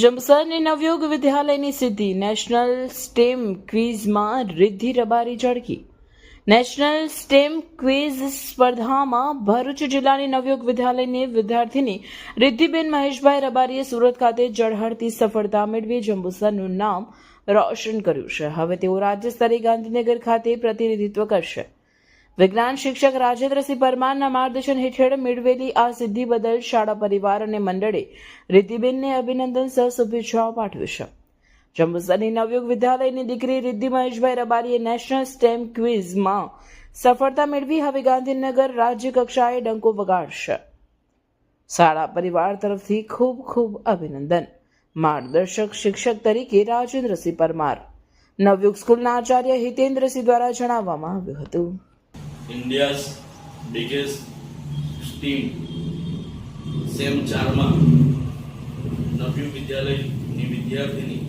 જંબસરની નવયુગ વિદ્યાલયની સિદ્ધિ. National stem ક્વિઝમાં રિદ્ધિ રબારી ઝળકી. નેશનલ સ્ટેમ ક્વિઝ સ્પર્ધામાં ભરૂચ જિલ્લાની નવયુગ વિદ્યાલયની વિદ્યાર્થીની રિદ્ધિબેન મહેશભાઈ રબારીએ સુરત ખાતે ઝળહળતી સફળતા મેળવી જંબુસરનું નામ રોશન કર્યું છે. હવે તેઓ રાજ્ય સ્તરે ગાંધીનગર ખાતે પ્રતિનિધિત્વ કરશે. વિજ્ઞાન શિક્ષક રાજેન્દ્રસિંહ પરમારના માર્ગદર્શન હેઠળ મેળવેલી આ સિદ્ધિ બદલ શાળા પરિવાર અને મંડળે રિદ્ધિબેનને અભિનંદન સહ શુભેચ્છાઓ પાઠવી છે. જંબુસરની નવયુગ વિદ્યાલયની દીકરી રિદ્ધિ મહેશભાઈ રબારીએ નેશનલ સ્ટેમ ક્વિઝમાં સફળતા મેળવી હવે ગાંધીનગર રાજ્ય કક્ષાએ ડંકો વગાડશે. શાળા પરિવાર તરફથી ખૂબ ખૂબ અભિનંદન. માર્ગદર્શક શિક્ષક તરીકે રાજેન્દ્રસિંહ પરમાર. નવયુગ સ્કૂલના આચાર્ય હિતેન્દ્રસિંહ દ્વારા જણાવવામાં આવ્યું હતું. ઇન્ડિયાઝ બિગેસ્ટ સ્ટીમ સેમ ચારમાં નવ્યુ વિદ્યાલયની વિદ્યાર્થીની,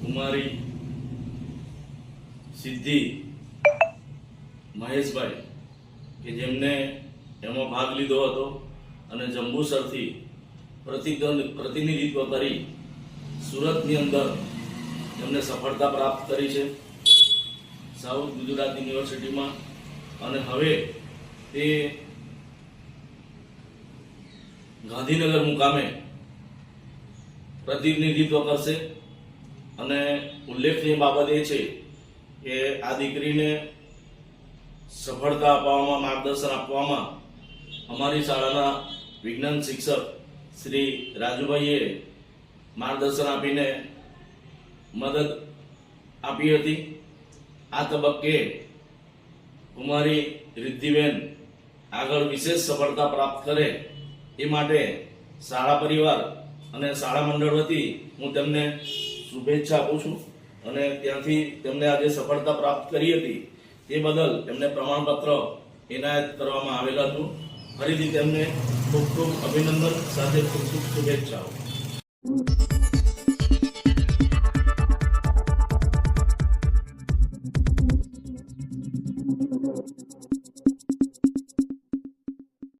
કુમારી સિદ્ધિ, મહેશભાઈ, કે જેમને એમાં ભાગ લીધો હતો અને જંબુસરથી પ્રતિદ્વંદ પ્રતિનિધિત્વ કરી સુરતની અંદર એમને સફળતા પ્રાપ્ત કરી છે. સાઉથ ગુજરાત યુનિવર્સિટીમાં અને હવે તે ગાંધીનગર મુકામે પ્રતિનિધિત્વ કરશે અને ઉલ્લેખનીય બાબત એ છે કે આ દીકરીને સફળતા અપાવવામાં, માર્ગદર્શન આપવામાં અમારી શાળાના વિજ્ઞાન શિક્ષક શ્રી રાજુભાઈએ માર્ગદર્શન આપીને મદદ આપી હતી. આ તબક્કે કુમારી રિદ્ધિબેન આગળ વિશેષ સફળતા પ્રાપ્ત કરે એ માટે શાળા પરિવાર અને શાળા મંડળ વતી હું તેમને શુભેચ્છા આપું છું અને ત્યાંથી તેમને આજે સફળતા પ્રાપ્ત કરી હતી તે બદલ તેમને પ્રમાણપત્ર એનાયત કરવામાં આવેલ હતું. ફરીથી તેમને ખૂબ ખૂબ અભિનંદન સાથે ખૂબ ખૂબ શુભેચ્છાઓ.